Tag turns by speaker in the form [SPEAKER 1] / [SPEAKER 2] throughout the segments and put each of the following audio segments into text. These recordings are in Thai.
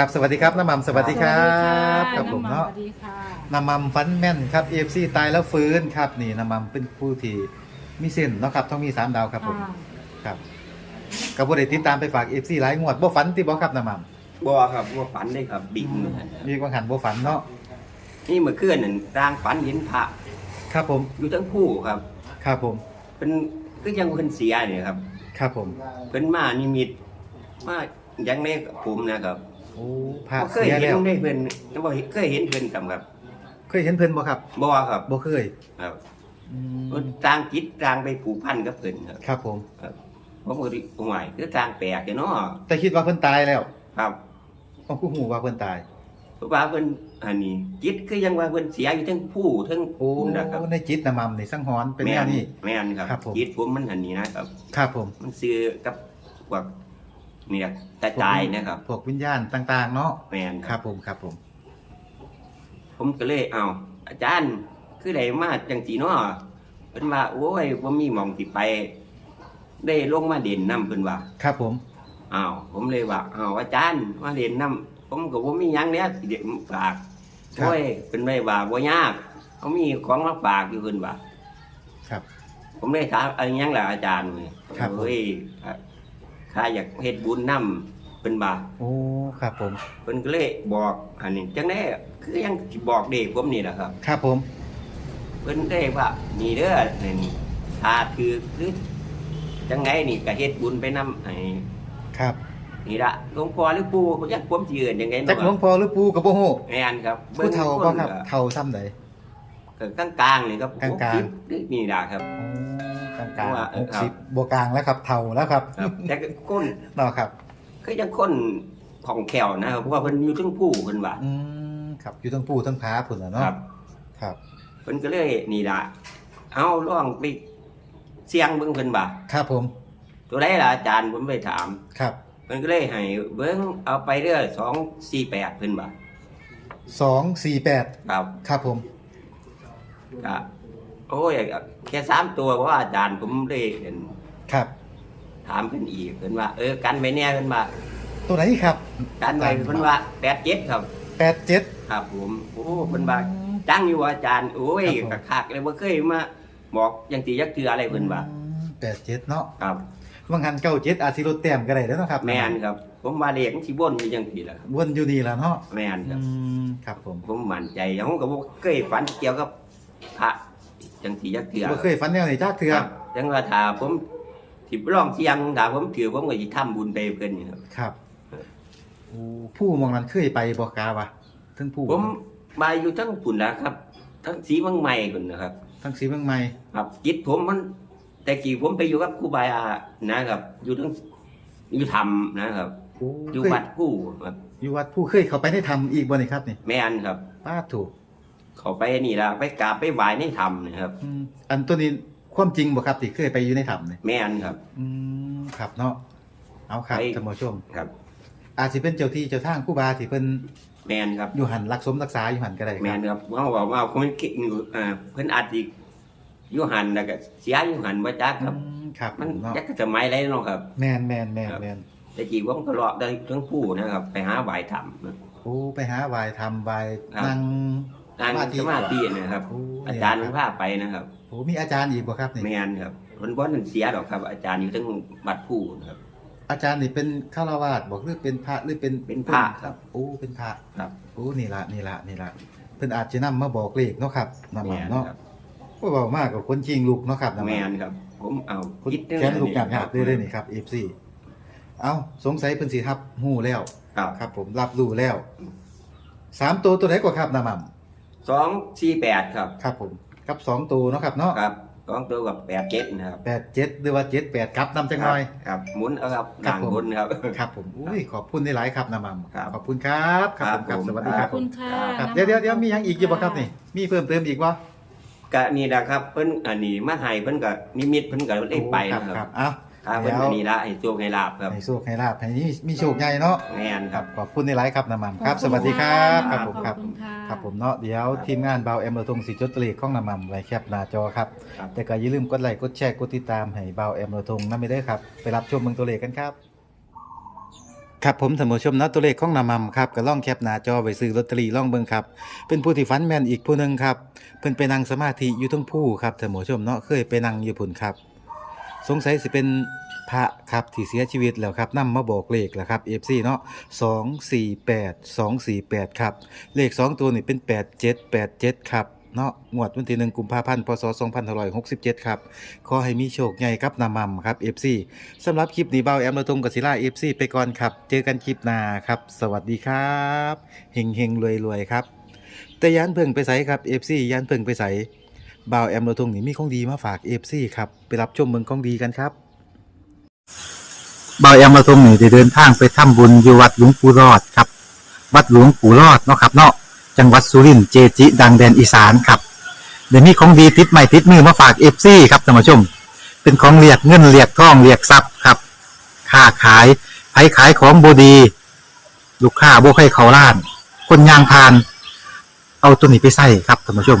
[SPEAKER 1] กับสวัสดีครับน้ำมัมสวัสดีครับ
[SPEAKER 2] ส
[SPEAKER 1] ครับ
[SPEAKER 2] วัสดี
[SPEAKER 1] ผม
[SPEAKER 2] ค่ะ
[SPEAKER 1] เนาะ
[SPEAKER 2] สวัสดีค่ะ
[SPEAKER 1] น้ำมัมฟันแม่นครับเอฟซีตายแล้วฟื้นครับนี่น้ำมัมเป็นผู้ที่มีเส้นเนาะครับต้องมีสามดาวครับผม
[SPEAKER 2] อ่า
[SPEAKER 1] ครับกับบ่ได้ติดตามไปฝากเอฟซีหลายงวดบ่ฝันที่บ่ครับน้ำมัม
[SPEAKER 3] บ่ครับบ่ฝันได้ครับบิ่ง
[SPEAKER 1] มีกวางหันบ่ฝันเนาะ
[SPEAKER 3] นี่เมื่อคืนนั่นร่างฝันเห็นพระ
[SPEAKER 1] ครับผม
[SPEAKER 3] อยู่ทั้งผู้ครับ
[SPEAKER 1] ครับผม
[SPEAKER 3] เป็นคือยังเพิ่นเสียเนี่ยครับ
[SPEAKER 1] ครับผม
[SPEAKER 3] เพิ่นมานิมิตมายังในผมนะครับ
[SPEAKER 1] โอ้พระ
[SPEAKER 3] บ่เคย
[SPEAKER 1] เสีย
[SPEAKER 3] เห็น
[SPEAKER 1] แล้ว
[SPEAKER 3] ได้เพิ่นบ่เคยเห็นเพิ่นกับครับ
[SPEAKER 1] เคยเห็นเพิ่นบ่ครับ
[SPEAKER 3] บ่ครับ
[SPEAKER 1] บ่เคย
[SPEAKER 3] ครับ
[SPEAKER 1] อืม
[SPEAKER 3] เพิ่นต่างจิตต่างไปผูกพันกับเพิ่นครับ
[SPEAKER 1] ครับผม
[SPEAKER 3] ผมก็ดิห่วยคือต่างแปลกเนาะ
[SPEAKER 1] แต่คิดว่าเพิ่นตายแล้ว
[SPEAKER 3] ครับ
[SPEAKER 1] ต้องผู้หูว่าเพิ่นตาย
[SPEAKER 3] เพราะว่าเพิ่นอันนี้ จิตคือยังว่าเพิ่นเสียอยู่ทั้งผู้ทั้ง
[SPEAKER 1] โอ้
[SPEAKER 3] คุณนะครับ
[SPEAKER 1] ในจิตน้ำมัมนี่สังหรณ์เป็นแนวนี้
[SPEAKER 3] แม่นครับ
[SPEAKER 1] ครับผม
[SPEAKER 3] จิตผมมันอันนี้นะครับ
[SPEAKER 1] ครับผม
[SPEAKER 3] มันซื้อกับพวก เนี่ยกระจายนะครับ
[SPEAKER 1] พวกวิญญาณต่าง ๆ เนาะ
[SPEAKER 3] แมน
[SPEAKER 1] ครับผมครับผม
[SPEAKER 3] ผมก็เลยเอาอาจารย์คือได้มาจังสีเนาะเพิ่นว่าโอ้ยบ่มีหม่องสิไป ได้ลงมาเด่นนํเพิ่นว่า
[SPEAKER 1] ครับผม
[SPEAKER 3] อ้าวผมเลยว่าอ้าวอาจารย์มาเด่นนํผมก็บ่มีหยังแล้วสิเดี๋ยวฝาก
[SPEAKER 1] ครับ
[SPEAKER 3] โอ้ยเพิ่นเลยว่าบ่ยากเขามีของมาฝากอยู่เพิ่นว่า
[SPEAKER 1] ครับ
[SPEAKER 3] ผมเลยถามอะไรหยังล่ะอาจารย์นี่
[SPEAKER 1] ครับผม
[SPEAKER 3] เฮ้ย ข้าอยากเฮ็ดบุญนํเพิ่นว่า
[SPEAKER 1] โอ้ครับผม
[SPEAKER 3] เพิ่นก็เลยบอกอันนี้จังได๋คือยังสิบอกเด็กผมนี่แหละครับ
[SPEAKER 1] ครับผม
[SPEAKER 3] เพิ่นได้ว่านี่เด้อนี่ถ้าถือหรือจังไงนี่ก็เฮ็ดบุญไปนํไอ้
[SPEAKER 1] ครับ
[SPEAKER 3] นี่ละหลวงพ่อหรือปู่บ่จักผมสิเอิ้นจังไง
[SPEAKER 1] จักหลวงพ่อหรือปู่กับบ่ฮู้
[SPEAKER 3] แม่นครับ
[SPEAKER 1] ผู้เฒ่าบ่ครับเฒ่าซ้ำใด
[SPEAKER 3] ก็กลางๆนี่ครับ
[SPEAKER 1] กลางๆ
[SPEAKER 3] หสิบหรือนี่ล่ะครับ
[SPEAKER 1] โอ้ กลางกลาง
[SPEAKER 3] ว่าเออครับ
[SPEAKER 1] 60บ่กลางแล้วครับเฒ่าแล้วครับ
[SPEAKER 3] ครับแต่ก็คน
[SPEAKER 1] เนาะครับ
[SPEAKER 3] คือจังคนของแขวนะครับเพราะว่าเพิ่นอยู่เทั้งผู้เพิ่นว่า
[SPEAKER 1] อืมครับอยู่ทั้งปู่ทั้งพาพุ่นน่ะเนาะ
[SPEAKER 3] ครับ
[SPEAKER 1] ครับ
[SPEAKER 3] เพิ่นก็เลยนี่ล่ะเอาลองไปเสี่ยงเบิ่งเพิ่นว่า
[SPEAKER 1] ครับผม
[SPEAKER 3] ตัวใดล่ะอาจารย์ผมไปถาม
[SPEAKER 1] ครับ
[SPEAKER 3] มันก็เลยให้เบิ้งเอาไปเรื่อยสองสี่แปดเพิ่นบ่า
[SPEAKER 1] 248
[SPEAKER 3] ครับ
[SPEAKER 1] ครับผม
[SPEAKER 3] ก็ โอ้ยแค่สามตัวเพราะว่าอาจารย์ผมเลยเห็น
[SPEAKER 1] ครับ
[SPEAKER 3] ถามเพิ่นอีกเพิ่นว่า เออกันไปเนี่ยเพิ่นว่า
[SPEAKER 1] ตัวไหนครับ
[SPEAKER 3] กันไปเพิ่นว่าแปดเจ็ดครับ
[SPEAKER 1] 87
[SPEAKER 3] ครับผมโอ้เพิ่นว่าจังอยู่ว่าอาจารย์โอ้ย
[SPEAKER 1] ครับผม
[SPEAKER 3] กะคักเลยบ่เคยมาบอกจังสิยักเทืออะไรเพิ่นว่า
[SPEAKER 1] อืม87เนาะ
[SPEAKER 3] ครับ
[SPEAKER 1] ว่างหัน97อาจสิลดแต้มก็ได้เด้อเนาะครับ
[SPEAKER 3] แม่นครับ ผมว่าเลขมันสิบ่นอยู่จังซี่ล่ะครับ
[SPEAKER 1] วนอยู่นี่ล่ะเนาะ
[SPEAKER 3] แม่นค
[SPEAKER 1] อื
[SPEAKER 3] รับ
[SPEAKER 1] มครับผม
[SPEAKER 3] ผมมั่นใจผมก็บ่เคยฝันเกี่ยวกับพระ จังสิยักเทือ
[SPEAKER 1] บ่เคยฝันแนวนี้จักเทื่อ
[SPEAKER 3] ครับจังว่าถ้าผมสิลองเสียงถ้าผมถือผมก็สิทำบุญไปเพิ่นนี่ครับ
[SPEAKER 1] ครับโอ้ผู้มองนั้นเคยไปบ่กาวะทั้งผู้
[SPEAKER 3] ผมมาอยู่ทั้งปุ่นแล้วครับ ทั้งสีเมืองใหม่พุ่นนะครับ
[SPEAKER 1] ทั้งสีเมืองใหม่
[SPEAKER 3] ครับจิตผมมัน แต่กี่ผมไปอยู่กับครูบาอานะครับ อยู่ทั้งอยู่ธรรมนะครับ
[SPEAKER 1] โอ้
[SPEAKER 3] อยู่
[SPEAKER 1] เคย
[SPEAKER 3] วัดผู้ครับ
[SPEAKER 1] อยู่วัดผู้เคยเข้าไปได้ทำอีกบ่นี่ครับนี่
[SPEAKER 3] แม่นครับ
[SPEAKER 1] ป้าถูก
[SPEAKER 3] เขาไปนี่ละไปกราบไปไหว้ในธรรมนะครับ
[SPEAKER 1] อืมอันตัวนี้ความจริงบ่ครับที่เคยไปอยู่ในถ้ำนี่
[SPEAKER 3] แม่นครับ
[SPEAKER 1] อืมครับเนาะเอาครับ
[SPEAKER 3] ไป
[SPEAKER 1] ท่านผู้ชม
[SPEAKER 3] ครับ
[SPEAKER 1] อาจสิเป็นเจ้าที่เจ้าทางครูบาที่เพิ่น
[SPEAKER 3] แม่นครับ
[SPEAKER 1] อยู่หันรักสมรักษาอยู่หันก็ได้ค
[SPEAKER 3] แม่
[SPEAKER 1] รับ
[SPEAKER 3] นครับเขาบอกว่าเขาไม่คิดอยู่อ่าเพิ่นอาจสิอยู่หันแล้วก็เสียอยู่หันบ่จักครับ
[SPEAKER 1] อืมครับ
[SPEAKER 3] มัน
[SPEAKER 1] เนาะ
[SPEAKER 3] จักสมัยไรเนาะครับ
[SPEAKER 1] แม่นแม่นแม่น
[SPEAKER 3] ครับ
[SPEAKER 1] แม่น
[SPEAKER 3] แต่กี่ผมก็เลาะได้ทั้งผู้นะครับ ไปหาไหวธรรมนะ
[SPEAKER 1] โอ้ไปหาไหว้ทำไหว้
[SPEAKER 3] ครับ
[SPEAKER 1] นั่ง
[SPEAKER 3] ทางสมาธินะครับ
[SPEAKER 1] โอ้
[SPEAKER 3] อาจารย์มันพาไปนะครับ
[SPEAKER 1] โอ้มีอาจารย์อีกบ่ครับนี่
[SPEAKER 3] แม่นครับคนบ่นั่นเสียดอกครับ อาจารย์อยู่ทั้งบัดผู้นะครับ
[SPEAKER 1] อาจารย์นี่เป็นฆราวาสบอกหรือเป็นพระหรือเป็น
[SPEAKER 3] เป็นพระครับ
[SPEAKER 1] โอ้เป็นพระ
[SPEAKER 3] ครับ
[SPEAKER 1] โอ้นี่ละนี่ละนี่ละเพิ่นอาจจะนำมาบอกเลขเนาะครับนำ
[SPEAKER 3] แม่
[SPEAKER 1] มานเนาะ
[SPEAKER 3] ครับ
[SPEAKER 1] ก็เว้ามากกับคนจริงลูกเนาะครับนำ
[SPEAKER 3] แม่
[SPEAKER 1] มาน
[SPEAKER 3] ครับ ผมเอา
[SPEAKER 1] คน
[SPEAKER 3] คิดเรื่อง
[SPEAKER 1] แขนลูก
[SPEAKER 3] นี้
[SPEAKER 1] หยาบๆเรื่อยๆนี่ครับ FC เอ้าสงสัยเพิ่นสิรับฮู้แล้ว
[SPEAKER 3] ครับ
[SPEAKER 1] ครับผมรับรู้แล้วสามตัวตัวไหนกว่าครับนำมัน
[SPEAKER 3] สองสี่แปดครับ
[SPEAKER 1] ครับผมกับสองตัวเนาะครับเนาะ
[SPEAKER 3] ครับสองตัวกับแปดเจ็ดนะครับ
[SPEAKER 1] แปดเจ็ดหรือว่าเจ็ดแปดครับนำจังหน่อย
[SPEAKER 3] ครับหมุนเอาครับ
[SPEAKER 1] ครับ
[SPEAKER 3] ทาง
[SPEAKER 1] ผม
[SPEAKER 3] บนครับ
[SPEAKER 1] ครับผมอุ้ยขอบคุณในหลายๆครับนำมัน
[SPEAKER 3] ครับ
[SPEAKER 1] ขอบคุณครับครับผมครับ
[SPEAKER 3] ครับผม
[SPEAKER 1] สวัสดีค
[SPEAKER 2] ข
[SPEAKER 1] รั
[SPEAKER 2] อ
[SPEAKER 1] บบ
[SPEAKER 2] คุณค่ะ
[SPEAKER 1] ครับ
[SPEAKER 2] น้ำ
[SPEAKER 1] เดี๋ยวเดี๋ยวเดี๋ยว
[SPEAKER 2] มัน
[SPEAKER 1] มีหยังอีกอยู่บ่ครับนี่มีเพิ่มเติมอีกบ่
[SPEAKER 3] ก็นี่นะครับเพิ่นอันนี้มาให้เพิ่นก็นิมิตเพิ่นก็เลยไป
[SPEAKER 1] ครับ
[SPEAKER 3] นะค
[SPEAKER 1] ค
[SPEAKER 3] รั
[SPEAKER 1] รั
[SPEAKER 3] บบ
[SPEAKER 1] เอ้า
[SPEAKER 3] ถ้าเพิ่น
[SPEAKER 1] แล้ว
[SPEAKER 3] อันนี้ละให้โชคให้ลาบครับ
[SPEAKER 1] ให้โชคให้ลาภให้มีมีโชคใหญ่เนาะ
[SPEAKER 3] แม่น
[SPEAKER 1] ค
[SPEAKER 3] ค
[SPEAKER 1] รั
[SPEAKER 3] รั
[SPEAKER 1] บบขอบคุณในหลายๆครับน้ำมันครับ
[SPEAKER 2] ขอ
[SPEAKER 1] สวัสดีครับะครับผมครับ
[SPEAKER 2] ขอณะ
[SPEAKER 1] ครับผมเนาะเดี๋ยวทีมงานเบาแอมเราทงสีจดเลขของน้ำมันไว้แคปหน้าจอครับ
[SPEAKER 3] ครับ
[SPEAKER 1] แต่ก็อย่าลืมกดไลค์กดแชร์กดติดตามให้เบาแอมเราทงนั่นไม่ได้อครับ ไปรับชมเมืองตัวเลขกันครับ ครับผมท่านผู้ชมเนาะตัวเลขของนำมัมครับก็ล่องแคปหน้าจอไว้ซื้อลอตเตอรี่ล่องเบิ่งครับ เป็นผู้ที่ฝันแม่นอีกผู้หนึงครับ เพิ่นไปนั่งสมาธิอยู่เทั้งผู้ครับท่านผู้ชมเนาะเคยไปนั่งอยู่พุ่นครับ สงสัยสิเป็นพระครับที่เสียชีวิตแล้วครับนำมาบอกเลขแล้วครับ FC เนาะ248 248 ครับ เลข 2 ตัวนี่เป็น 8787 ครับเนาะงวดวันที่1กุมภาพันธ์พศ2567 ครับ ขอให้มีโชคใหญ่ครับนำมัมครับ FC สำหรับคลิปนี้เบาแอมระทงกับศิลา FC ไปก่อนครับ เจอกันคลิปหน้าครับ สวัสดีครับเฮงเฮงรวยรวยครับ แต่ยานเพิ่งไปใส่ครับ FC ยานเพิ่งไปใส่ บ่าวแอมโรทงนี่มีของดีมาฝาก FC ครับไปรับชมเมืองของดีกันครับบ่าวแอมโรทงนี่ได้เดินทางไปทำบุญอยู่วัดหลวงปู่รอดครับ วัดหลวงปู่รอดเนาะครับเนาะจังหวัดสุรินทร์เจจิ ดังแดนอีสานครับเดี๋ยวมีของดีติดใหม่ติดมือมาฝาก FC ครับท่านผู้ชม เป็นของเรียกเงินเรียกทองเรียกทรัพย์ครับค้าขายไผขายของบดี ลูกค้าบ่ใครเขาล้าน คนยางพาน เอาตัวนี้ไปใส่ครับท่านผู้ชม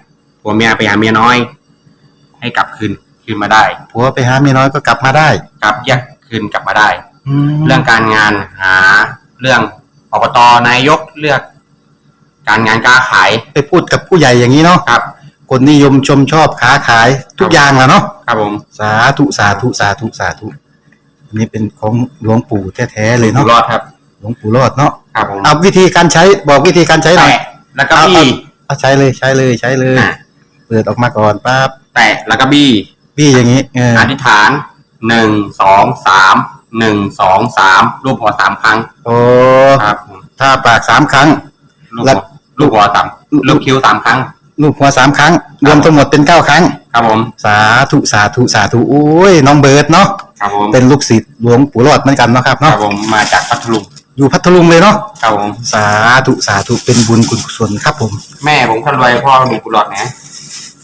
[SPEAKER 2] ผัวเมียไปหาเมียน้อย ให้กลับคืนคืนมาได้
[SPEAKER 1] ผัวไปหาเมียน้อยก็กลับมาได้
[SPEAKER 2] กลับแยกคืนกลับมาได้
[SPEAKER 1] แล้
[SPEAKER 2] เรื่
[SPEAKER 1] ว
[SPEAKER 2] องการงานหาเรื่องอบตนายกเลือก การงานการขาย
[SPEAKER 1] ไปพูดกับผู้ใหญ่อย่างนี้เนาะ
[SPEAKER 2] ครับ
[SPEAKER 1] คนนิยมชมชอบค้าขายทุกอย่างแหล้วเนาะ
[SPEAKER 2] ครับผม
[SPEAKER 1] สาธุสาธุสาธุสาธุอันนี้เป็นของหลวงปู่แท้ๆเลย
[SPEAKER 2] อยู่
[SPEAKER 1] เนาะ
[SPEAKER 2] รอดครับ
[SPEAKER 1] หลวงปู่รอดเนาะ
[SPEAKER 2] ครับผม
[SPEAKER 1] เอาวิธีการใช้บอกวิธีการใช้หน่อย
[SPEAKER 2] แตะแล้วก็บี้
[SPEAKER 1] เอาใช้เลยใช้เลยใช้เลย
[SPEAKER 2] อะ
[SPEAKER 1] เปิดออกมาก่อนปั๊บ
[SPEAKER 2] แตะแล้วก็บี้
[SPEAKER 1] พี่อย่างนี้เออ
[SPEAKER 2] อธิษฐานหนึ่งสองสามหนึ่งสองสามรูปหัวสามครั้ง
[SPEAKER 1] โอ้
[SPEAKER 2] ครับผม
[SPEAKER 1] ถ้าปากสามครั้ง
[SPEAKER 2] ลูก
[SPEAKER 1] แล้
[SPEAKER 2] หั
[SPEAKER 1] ว
[SPEAKER 2] ว ลูกหัวสามลูกคิ้วสามครั้ง
[SPEAKER 1] ลูกหัวสามครั้ง รวมทั้งหมดเป็นเก้าครั้ง
[SPEAKER 2] ครับผม
[SPEAKER 1] สาธุสาธุสาธุโอ้ยน้องเบิร์ดเนาะ
[SPEAKER 2] ครับผม
[SPEAKER 1] เป็นลูกศิษย์หลวงปู่รอดเหมือนกันเนาะครับ
[SPEAKER 2] ครั
[SPEAKER 1] เนาะ
[SPEAKER 2] บผมมาจากพัทลุง
[SPEAKER 1] อยู่พัทลุงเลยเนาะ
[SPEAKER 2] ครับผม
[SPEAKER 1] สาธุสาธุเป็นบุญคุณกุศลครับผม
[SPEAKER 2] แม่ผมคนรวยพ่อมีกุหลาบนะ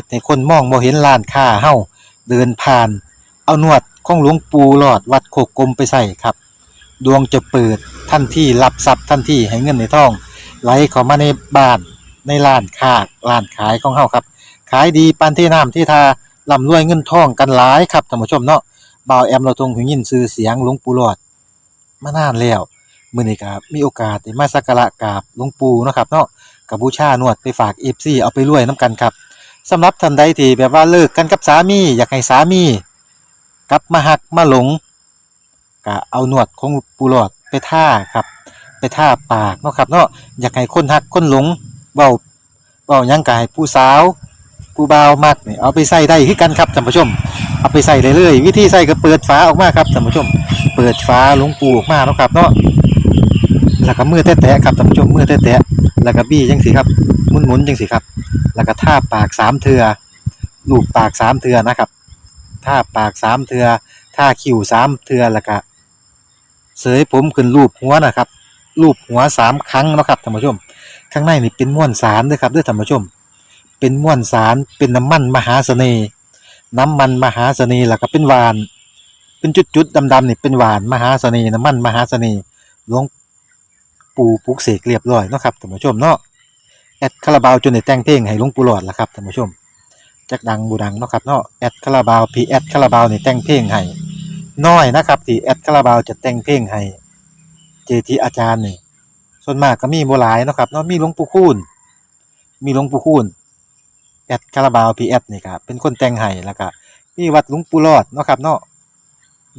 [SPEAKER 1] ฮ็ดให้คนมองบ่เห็นร้านค้าเฮาเดินผ่าน เอานวดของหลวงปู่หลอดวัดโคกกลมไปใส่ครับ ดวงจะเปิดทันที่รับทรัพย์ทันที่ให้เงินในท้อง ไหลเข้ามาในบ้านในร้านค้าร้านขายของเฮาครับ ขายดีปานที่น้ำที่ทาร่ำรวยเงินทองกันหลายครับท่านผู้ชมเนาะบ่าวแอมเราทงหูยินชื่อเสียงหลวงปู่หลอดมานานแล้วมื้อนี้ก็มีโอกาสได้มาสักการะกราบหลวงปู่เนาะครับเนาะกับบูชานวดไปฝาก FC เอาไปรวยนํกันครับ สำหรับท่านใดที่แบบว่าเลิกกันกับสามี อยากให้สามีกลับมาหักมาหลงก็เอาหนวดของปูหลอดไปท่าครับ ไปท่าปากเนาะครับเนาะอยากให้คนหักคนหลงเว้าเว้ายังกายผู้สาวผู้บ่าวมักนี่เอาไปใส่ได้คือกันครับท่านผู้ชม เอาไปใส่ได้เลยวิธีใส่ก็เปิดฝาออกมาครับท่านผู้ชม เปิดฝาหลงปูออกมาเนาะครับเนาะ แล้วก็มือแตะๆครับท่านผู้ชมมือแตะๆแล้วก็บี้จังสิครับหมุนๆจังสิครับ แล้วก็ท่าปากสามเทือลูบปากสามเทือนะครับท่าปากสามเทือท่าคิ้วสามเทือแล้วก็เสยผมขึ้นรูปหัวนะครับรูปหัวสามครั้งนะครับท่านผู้ชม ข้างในนี่เป็นม้วนสารด้วยครับด้วยท่านผู้ชม เป็นม้วนสารเป็นน้ำมันมหาเสน่ห์น้ำมันมหาเสน่ห์แล้วก็เป็นหวาน เป็นจุดๆดำๆนี่เป็นหวานมหาเสน่ห์น้ำมันมหาเสน่ห์หลวง ปูปลุกเสกเรียบร้อยเนาะครับท่านผู้ชมเนาะแอดคาราบาวจนได้แต่งเพลงให้หลวงปู่หลอดละครับท่านผู้ชมจักดังบูดังเนาะครับเนาะแอดคาราบาวพีแอดคาราบาวนี่แต่งเพลงให้น้อยนะครับที่แอดคาราบาวจะแต่งเพลงให้เจทีอาจารย์นี่ส่วนมากก็มีโบ่หลายเนาะครับเนาะมีหลวงปู่คูณมีหลวงปู่คูณแอดคาราบาวพีแอดนี่ครับเป็นคนแต่งให้แล้วก็มีวัดหลวงปู่หลอดเนาะครับเนาะ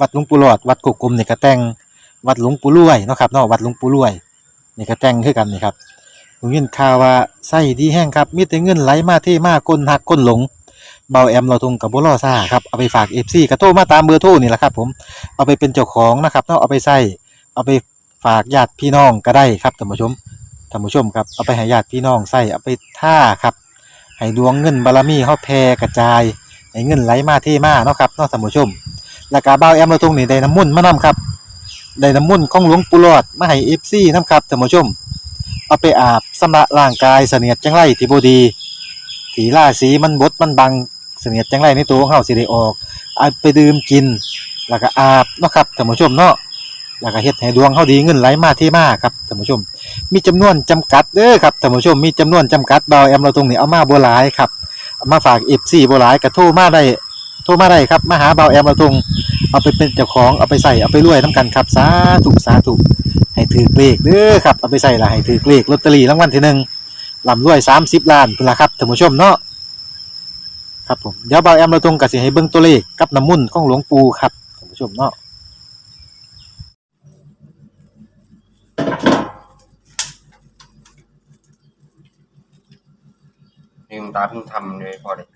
[SPEAKER 1] วัดหลวงปู่หลอดวัดกุกกลมนี่ก็แต่งวัดหลวงปู่รวยเนาะครับเนาะวัดหลวงปู่รวย นี่ก็แต่งคือกันนี่ครับผมยินข่าวว่าไส้ดีแห้งครับมีแต่เงินไหลมาเทมาก้นหักก้นหลงเบาแอมเราทงกับบุรอซ่าครับเอาไปฝากเอฟซีกระโทมาตามเบอร์โทรนี่แหละครับผมเอาไปเป็นเจ้าของนะครับเนาะเอาไปใส่เอาไปฝากญาติพี่น้องก็ได้ครับท่านผู้ชมท่านผู้ชมครับเอาไปให้ญาติพี่น้องใส่เอาไปท่าครับให้ดวงเงินบารมีเฮาแผ่กระจายให้เงินไหลมาเทมาเนาะครับเนาะท่านผู้ชมแล้วก็เบาแอมเราทงนี่ได้น้ำมุ่นมานํครับ ได้น้ำมุ่นต์ของหลวงปู่หลอดมาให้เอฟซีน้ำครับท่านผู้ชม เอาไปอาบสำระร่างกายเสนียดจังไรที่บดีถีล่าสีมันบดมันบังเสนียดจังไรในตัวของเฮาสิได้ออกเอาไปดื่มกิน แล้วก็อาบเนาะครับท่านผู้ชมเนาะแล้วก็เฮ็ดให้ดวงเฮาดีเงินไหลมาเทมาครับท่านผู้ชม มีจำนวนจำกัดเด้อครับท่านผู้ชมมีจำนวนจำกัดเบาแอมเราตรงนี้เอามาบ่หลายครับเอามาฝาก FC บ่หลายก็โทรมาได้โทรมาได้ครับมาหาเบาแอมเราตรง เอาไปเป็นเจ้าของเอาไปใส่เอาไปรวยน้ำกันครับสาธุสาธุให้ถือเลขเด้อครับเอาไปใส่ละให้ถือเลขลอตเตอรี่รางวัลที่หนึ่งลำรวยสามสิบล้านเป็นละครับท่านผู้ชมเนาะครับผมเดี๋ยวเบาแอมเราตรงกับสิให้เบิ่งตัวเลขกับน้ำมุ่นต์ของหลวงปู่ครับท่านผู้ชมเนาะ
[SPEAKER 2] นี่คุณตาเพิ่งทำเลยพอเลย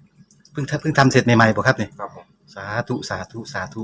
[SPEAKER 1] เพิ่งเพิ่งทำเสร็จใหม่ๆป่ะครับเนี่ย
[SPEAKER 2] ครับผม
[SPEAKER 1] สาธุสาธุสาธุ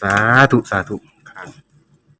[SPEAKER 1] สาธุสาธุ
[SPEAKER 2] ครับ